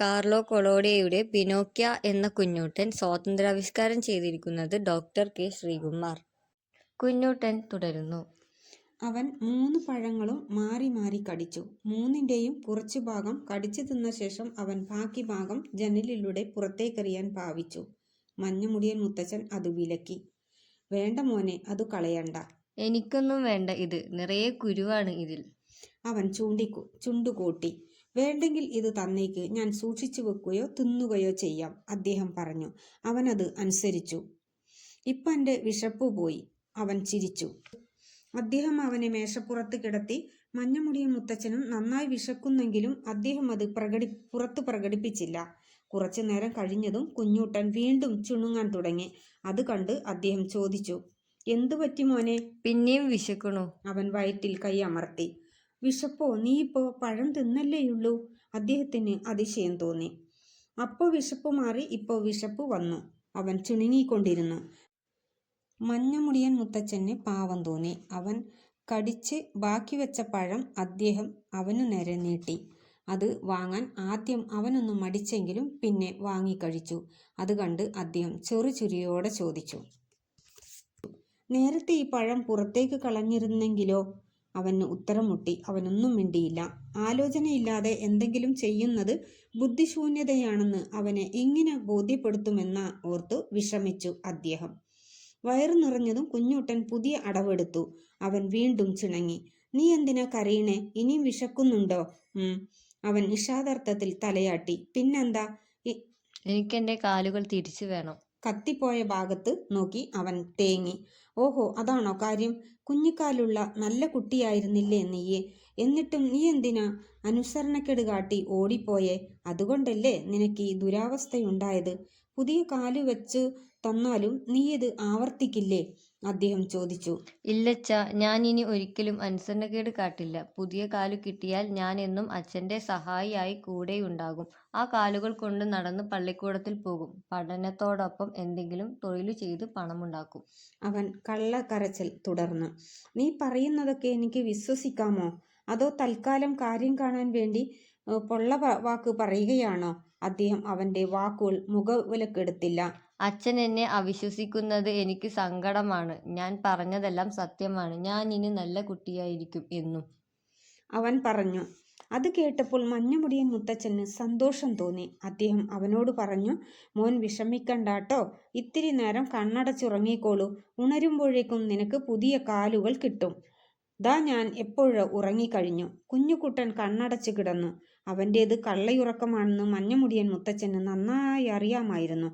Carlo കൊളോഡിയയുടെ പിനോക്യ എന്ന കുഞ്ഞൂട്ടൻ സ്വാതന്ത്ര്യാവിഷ്കാരം ചെയ്തിരിക്കുന്നത് doctor K Sreekumar. Kunjoottan തുടരുന്നു. അവൻ മൂന്ന് പഴങ്ങളും മാറി മാറി കടിച്ചു. മൂന്നിന്റെയും കുറച്ചു ഭാഗം കടിച്ചു തിന്ന ശേഷം അവൻ ബാക്കി ഭാഗം ജനലിലൂടെ പുറത്തേക്കെറിയാൻ ഭാവിച്ചു. മഞ്ഞമുടിയൻ മുത്തച്ഛൻ അത് വിലക്കി. "വേണ്ട മോനെ അത് കളയണ്ട. എനിക്കൊന്നും വേണ്ട ഇത്. നിറയെ കുരുവാണ് ഇതിൽ. അവൻ ചൂണ്ടിക്കു ചുണ്ടുകൂട്ടി. "വേണ്ടെങ്കിൽ ഇത് തന്നേക്ക്. ഞാൻ സൂക്ഷിച്ചു വെക്കുകയോ തിന്നുകയോ ചെയ്യാം" അദ്ദേഹം പറഞ്ഞു. അവനത് അനുസരിച്ചു. "ഇപ്പന്റെ വിശപ്പ് പോയി. " അവൻ ചിരിച്ചു. അദ്ദേഹം അവനെ മേശപ്പുറത്ത് കിടത്തി. മഞ്ഞമുടിയും മുത്തച്ഛനും നന്നായി വിശക്കുന്നെങ്കിലും അദ്ദേഹം അത് പ്രകടി പുറത്തു പ്രകടിപ്പിച്ചില്ല. കുറച്ചു നേരം കഴിഞ്ഞതും കുഞ്ഞൂട്ടൻ വീണ്ടും ചുണുങ്ങാൻ തുടങ്ങി. അത് കണ്ട് അദ്ദേഹം ചോദിച്ചു "എന്തു പറ്റി മോനെ " "പിന്നെയും വിശക്കണോ " അവൻ വയറ്റിൽ കൈയമർത്തി. "വിശപ്പോ? നീയിപ്പോ പഴം തിന്നല്ലേയുള്ളൂ? " അദ്ദേഹത്തിന് അതിശയം തോന്നി. "അപ്പോ വിശപ്പ് മാറി ഇപ്പോ വിശപ്പ് വന്നു. " അവൻ ചുണുങ്ങിക്കൊണ്ടിരുന്നു. മഞ്ഞമുടിയൻ മുത്തച്ഛന് പാവം തോന്നി. അവൻ കടിച്ച് ബാക്കി വെച്ച പഴം അദ്ദേഹം അവനു നേരെ നീട്ടി. അത് വാങ്ങാൻ ആദ്യം അവനൊന്നും മടിച്ചെങ്കിലും പിന്നെ വാങ്ങിക്കഴിച്ചു. അത് കണ്ട് അദ്ദേഹം ചെറുചുരിയോടെ ചോദിച്ചു. "നേരത്തെ ഈ പഴം പുറത്തേക്ക് കളഞ്ഞിരുന്നെങ്കിലോ? " അവന് ഉത്തരം മുട്ടി. അവനൊന്നും മിണ്ടിയില്ല. ആലോചനയില്ലാതെ എന്തെങ്കിലും ചെയ്യുന്നത് ബുദ്ധിശൂന്യതയാണെന്ന് അവനെ എങ്ങനെ ബോധ്യപ്പെടുത്തുമെന്ന ഓർത്തു വിഷമിച്ചു അദ്ദേഹം. വയറു നിറഞ്ഞതും കുഞ്ഞൂട്ടൻ പുതിയ അടവെടുത്തു. അവൻ വീണ്ടും ചിണങ്ങി "നീ എന്തിനാ കരയണേ? ഇനിയും വിശക്കുന്നുണ്ടോ? " അവൻ നിഷാദർത്ഥത്തിൽ തലയാട്ടി. "പിന്നെന്താ? എനിക്കെന്റെ കാലുകൾ തിരിച്ചു വേണം. " കത്തിപ്പോയ ഭാഗത്ത് നോക്കി അവൻ തേങ്ങി. "ഓഹോ അതാണോ കാര്യം? കുഞ്ഞിക്കാലുള്ള നല്ല കുട്ടിയായിരുന്നില്ലേ നീയെ എന്നിട്ടും നീ എന്തിനാ അനുസരണക്കേട് കാട്ടി ഓടിപ്പോയെ അതുകൊണ്ടല്ലേ നിനക്ക് ഈ ദുരവസ്ഥയുണ്ടായത്? പുതിയ കാൽ വെച്ച് തന്നാലും നീ ഇത് ആവർത്തിക്കില്ലേ? " അദ്ദേഹം ചോദിച്ചു. ഇല്ലച്ച ഞാൻ ഇനി ഒരിക്കലും അനുസരണക്കേട് കാട്ടില്ല. പുതിയ കാലു കിട്ടിയാൽ ഞാൻ എന്നും അച്ഛന്റെ സഹായിയായി കൂടെയുണ്ടാകും. ആ കാലുകൾ കൊണ്ട് നടന്ന് പള്ളിക്കൂടത്തിൽ പോകും. പഠനത്തോടൊപ്പം എന്തെങ്കിലും തൊഴിൽ ചെയ്ത് പണമുണ്ടാക്കും. " അവൻ കള്ളക്കരച്ചിൽ തുടർന്നു. "നീ പറയുന്നതൊക്കെ എനിക്ക് വിശ്വസിക്കാമോ? അതോ തൽക്കാലം കാര്യം കാണാൻ വേണ്ടി പൊള്ള വാക്ക് പറയുകയാണോ? " അദ്ദേഹം അവന്റെ വാക്കുകൾ മുഖവിലക്കെടുത്തില്ല. "അച്ഛൻ എന്നെ അവിശ്വസിക്കുന്നത് എനിക്ക് സങ്കടമാണ്. ഞാൻ പറഞ്ഞതെല്ലാം സത്യമാണ്. ഞാൻ ഇനി നല്ല കുട്ടിയായിരിക്കും എന്നും. " അവൻ പറഞ്ഞു. അത് കേട്ടപ്പോൾ മഞ്ഞമുടിയൻ മുത്തച്ഛന് സന്തോഷം തോന്നി. അദ്ദേഹം അവനോട് പറഞ്ഞു "മോൻ വിഷമിക്കണ്ടാട്ടോ. ഇത്തിരി നേരം കണ്ണടച്ചുറങ്ങിക്കോളൂ. ഉണരുമ്പോഴേക്കും നിനക്ക് പുതിയ കാലുകൾ കിട്ടും. ദാ ഞാൻ എപ്പോഴോ ഉറങ്ങിക്കഴിഞ്ഞു. " കുഞ്ഞുകുട്ടൻ കണ്ണടച്ച് കിടന്നു. അവന്റേത് കള്ളയുറക്കമാണെന്ന് മഞ്ഞമുടിയൻ മുത്തച്ഛന് നന്നായറിയാമായിരുന്നു.